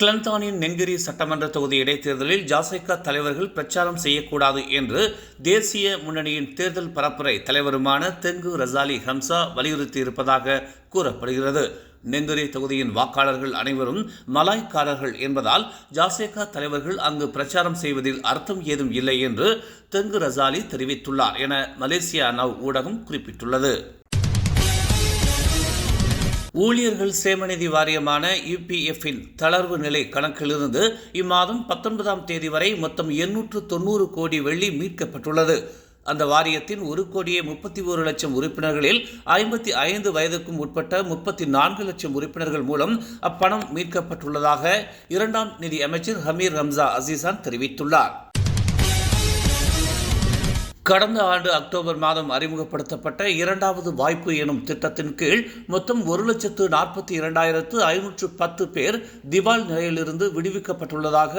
கிளந்தானின் நெங்கிரி சட்டமன்ற தொகுதி இடைத்தேர்தலில் ஜாசைகா தலைவர்கள் பிரச்சாரம் செய்யக்கூடாது என்று தேசிய முன்னணியின் தேர்தல் பரப்புரை தலைவருமான தெங்கு ரசாலி ஹம்சா வலியுறுத்தியிருப்பதாக கூறப்படுகிறது. நெங்குரி தொகுதியின் வாக்காளர்கள் அனைவரும் மலாய்க்காரர்கள் என்பதால் ஜாசேகா தலைவர்கள் அங்கு பிரச்சாரம் செய்வதில் அர்த்தம் ஏதும் இல்லை என்று தெங்கு ரசாலி தெரிவித்துள்ளார் என மலேசியா நவ் ஊடகம் குறிப்பிட்டுள்ளது. ஊழியர்கள் சேமநிதி வாரியமான யுபிஎஃப்பின் தளர்வு நிலை கணக்கிலிருந்து இம்மாதம் பத்தொன்பதாம் தேதி வரை மொத்தம் எண்ணூற்று தொண்ணூறு கோடி வெள்ளி மீட்கப்பட்டுள்ளது. அந்த வாரியத்தின் ஒரு கோடியே முப்பத்தி ஒரு லட்சம் உறுப்பினர்களில் ஐம்பத்தி ஐந்து வயதுக்கும் உட்பட்ட முப்பத்தி நான்கு லட்சம் உறுப்பினர்கள் மூலம் அப்பணம் மீட்கப்பட்டுள்ளதாக இரண்டாம் நிதி அமைச்சர் ஹமீர் ரம்சா அசீசான் தெரிவித்துள்ளார். கடந்த ஆண்டு அக்டோபர் மாதம் அறிமுகப்படுத்தப்பட்ட இரண்டாவது வாய்ப்பு எனும் திட்டத்தின் கீழ் மொத்தம் ஒரு லட்சத்து நாற்பத்தி இரண்டாயிரத்து ஐநூற்று பத்து பேர் திவால் நிலையிலிருந்து விடுவிக்கப்பட்டுள்ளதாக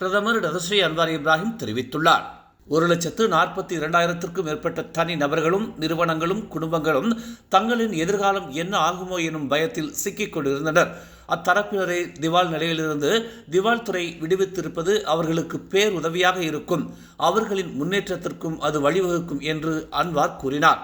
பிரதமர் டதஸ்ரீ அன்வார் இப்ராஹிம் தெரிவித்துள்ளார். ஒரு லட்சத்து நாற்பத்தி இரண்டாயிரத்திற்கும் மேற்பட்ட தனி நபர்களும் நிறுவனங்களும் குடும்பங்களும் தங்களின் எதிர்காலம் என்ன ஆகுமோ எனும் பயத்தில் சிக்கிக் கொண்டிருந்தனர். அத்தரப்பினரை திவால் நிலையிலிருந்து திவால் துறை விடுவித்திருப்பது அவர்களுக்கு பேருதவியாக இருக்கும். அவர்களின் முன்னேற்றத்திற்கும் அது வழிவகுக்கும் என்று அன்வார் கூறினார்.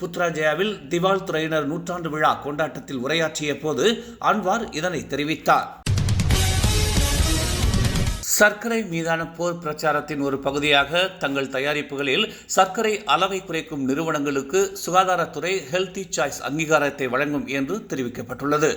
புத்ராஜயாவில் திவால் துறையினர் நூற்றாண்டு விழா கொண்டாட்டத்தில் உரையாற்றிய போது அன்வார் இதனை தெரிவித்தார். சர்க்கரை மீதான போர் பிரச்சாரத்தின் ஒரு பகுதியாக தங்கள் தயாரிப்புகளில் சர்க்கரை அளவை குறைக்கும் நிறுவனங்களுக்கு சுகாதாரத்துறை ஹெல்தி சாய்ஸ் அங்கீகாரத்தை வழங்கும் என்று தெரிவிக்கப்பட்டுள்ளது.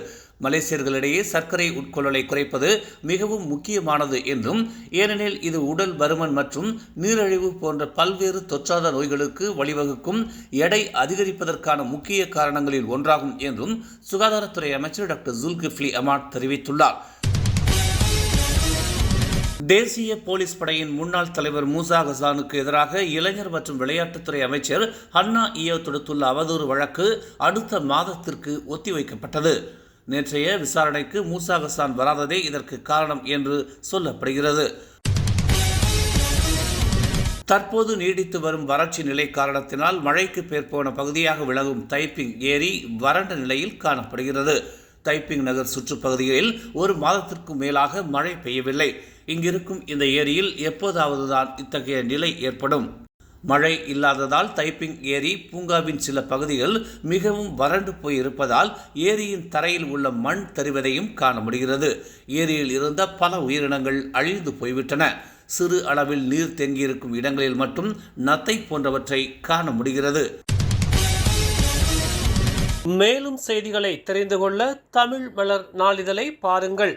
மலேசியர்களிடையே சர்க்கரை உட்கொள்ளலை குறைப்பது மிகவும் முக்கியமானது என்றும் ஏனெனில் இது உடல் பருமன் மற்றும் நீரிழிவு போன்ற பல்வேறு தொற்றாத நோய்களுக்கு வழிவகுக்கும் எடை அதிகரிப்பதற்கான முக்கிய காரணங்களில் ஒன்றாகும் என்றும் சுகாதாரத்துறை அமைச்சர் டாக்டர் ஜுல்கிஃப்லி அமாட் தெரிவித்துள்ளார். தேசிய போலீஸ் படையின் முன்னாள் தலைவர் மூசா ஹசானுக்கு எதிராக இளைஞர் மற்றும் விளையாட்டுத்துறை அமைச்சர் ஹன்னா இயோ தொடுத்துள்ள அவதூறு வழக்கு அடுத்த மாதத்திற்கு ஒத்திவைக்கப்பட்டது. நேற்றைய விசாரணைக்கு மூசா ஹசான் வராததே இதற்கு காரணம் என்று சொல்லப்படுகிறது. தற்போது நீடித்து வரும் வறட்சி நிலை காரணத்தினால் மழைக்கு பேர்போன பகுதியாக விளங்கும் தைப்பிங் ஏரி வறண்ட நிலையில் காணப்படுகிறது. தைப்பிங் நகர் சுற்றுப்பகுதிகளில் ஒரு மாதத்திற்கும் மேலாக மழை பெய்யவில்லை. இங்கிருக்கும் இந்த ஏரியில் எப்போதாவது தான் இத்தகைய நிலை ஏற்படும். மழை இல்லாததால் தைப்பிங் ஏரி பூங்காவின் சில பகுதிகள் மிகவும் வறண்டு போய் இருப்பதால் ஏரியின் தரையில் உள்ள மண் தருவதையும் காண முடிகிறது. ஏரியில் இருந்த பல உயிரினங்கள் அழிந்து போய்விட்டன. சிறு அளவில் நீர் தேங்கியிருக்கும் இடங்களில் மட்டும் நத்தை போன்றவற்றை காண முடிகிறது. மேலும் செய்திகளை தெரிந்து கொள்ள தமிழ் மலர் நாளிதழை பாருங்கள்.